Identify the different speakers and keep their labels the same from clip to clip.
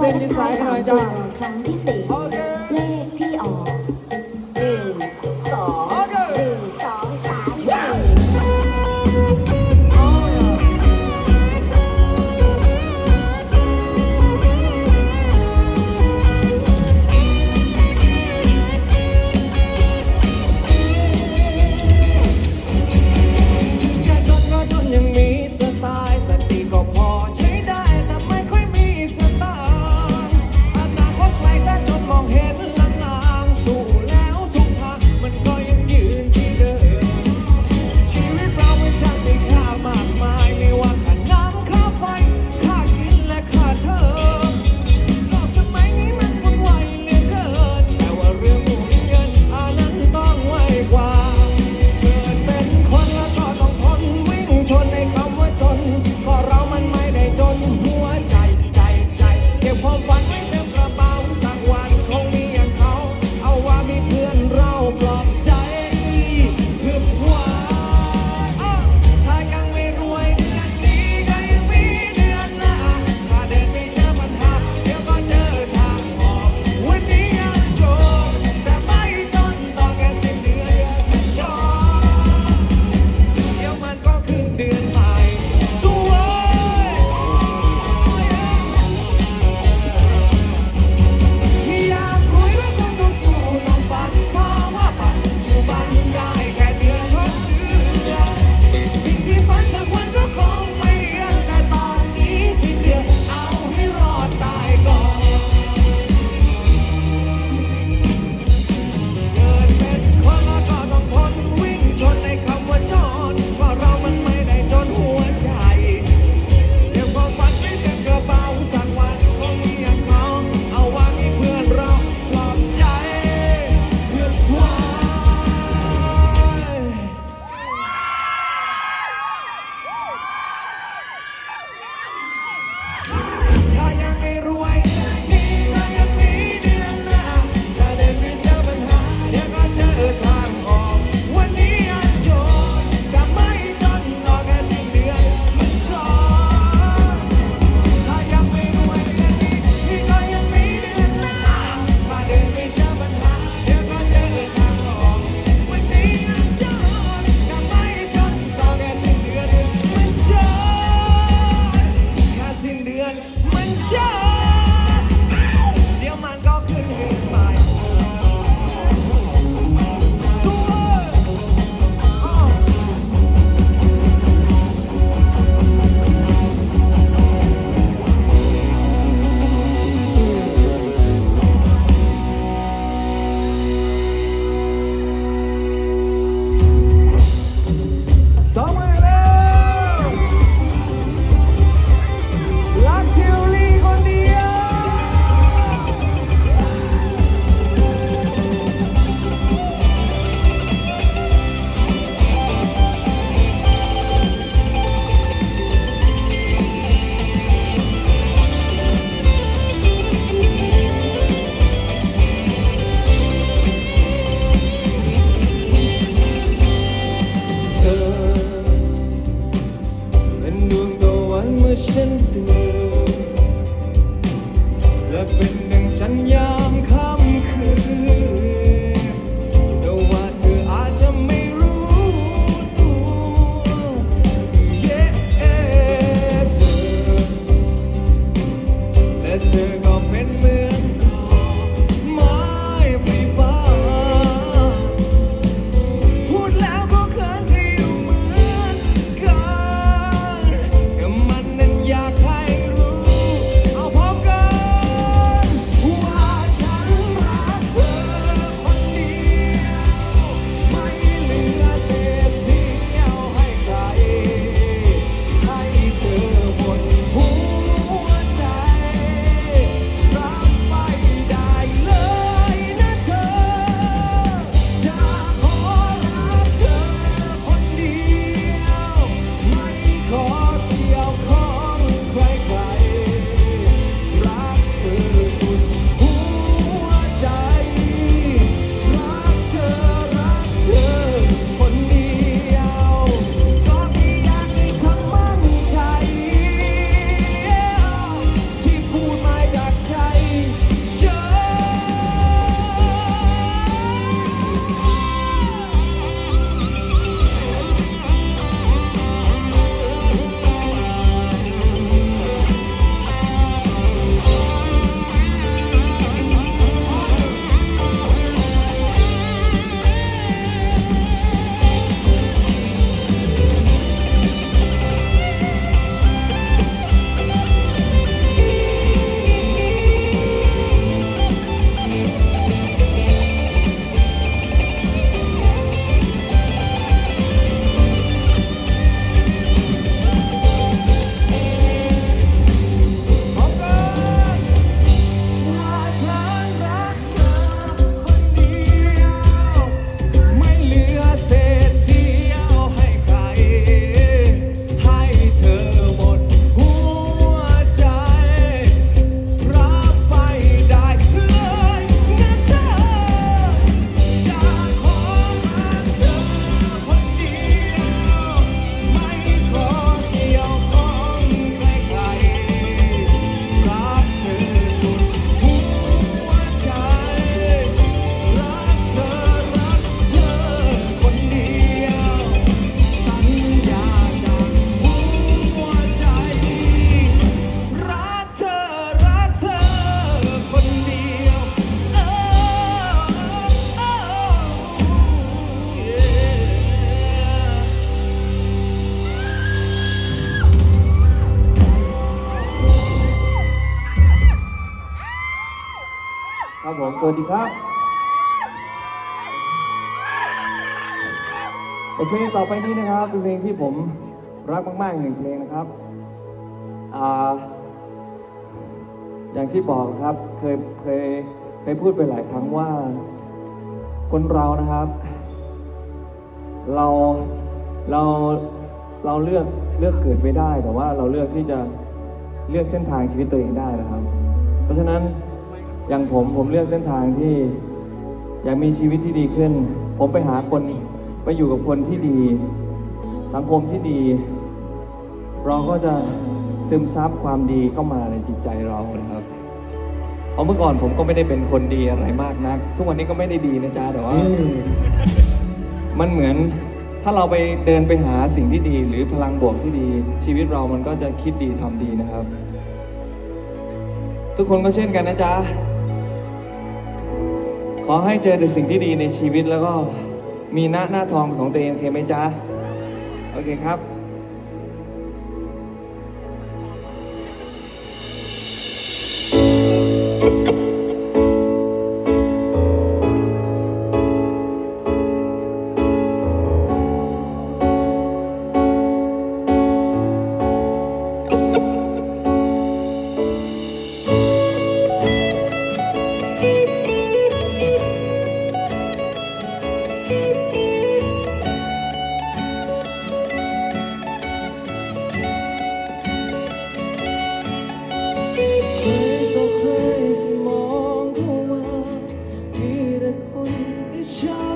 Speaker 1: เส้
Speaker 2: นที่ซ้า
Speaker 1: ยหน่อยจ้ครั้งที่สี่ บทเพลงต่อไปนี้นะครับเป็นเพลงที่ผมรักมากๆหนึ่งเพลงนะครับอ่าอย่างที่บอกครับเคยเคยเคยพูดไปหลายครั้งว่า คนเรานะครับ เราเราเราเลือกเลือกเกิดไม่ได้ แต่ว่าเราเลือกที่จะเลือกเส้นทางชีวิตตัวเองได้นะครับ เพราะฉะนั้นอย่างผมผมเลือกเส้นทางที่อยากมีชีวิตที่ดีขึ้น ผมไปหาคน ไปอยู่กับคนที่ดี สังคมที่ดี เราก็จะซึมซับความดีเข้ามาในจิตใจเรานะครับเพราะเมื่อก่อนผมก็ไม่ได้เป็นคนดีอะไรมากนัก ทุกวันนี้ก็ไม่ได้ดีนะจ๊ะแต่ว่า มันเหมือนถ้าเราไปเดินไปหาสิ่งที่ดี หรือพลังบวกที่ดี ชีวิตเรามันก็จะคิดดีทำดีนะครับ ทุกคนก็เช่นกันนะจ๊ะ ขอให้เจอแต่สิ่งที่ดีในชีวิตแล้วก็ มีหน้าหน้าทองของตัวเองโอเคไหมจ๊ะ โอเคครับ อิ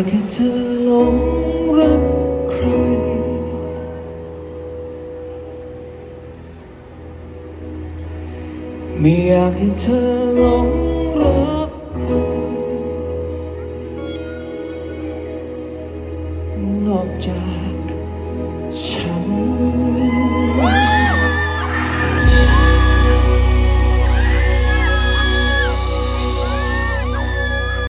Speaker 1: ไม่อยากให้เธอหลงรักใคร ไม่อยากให้เธอหลงรัก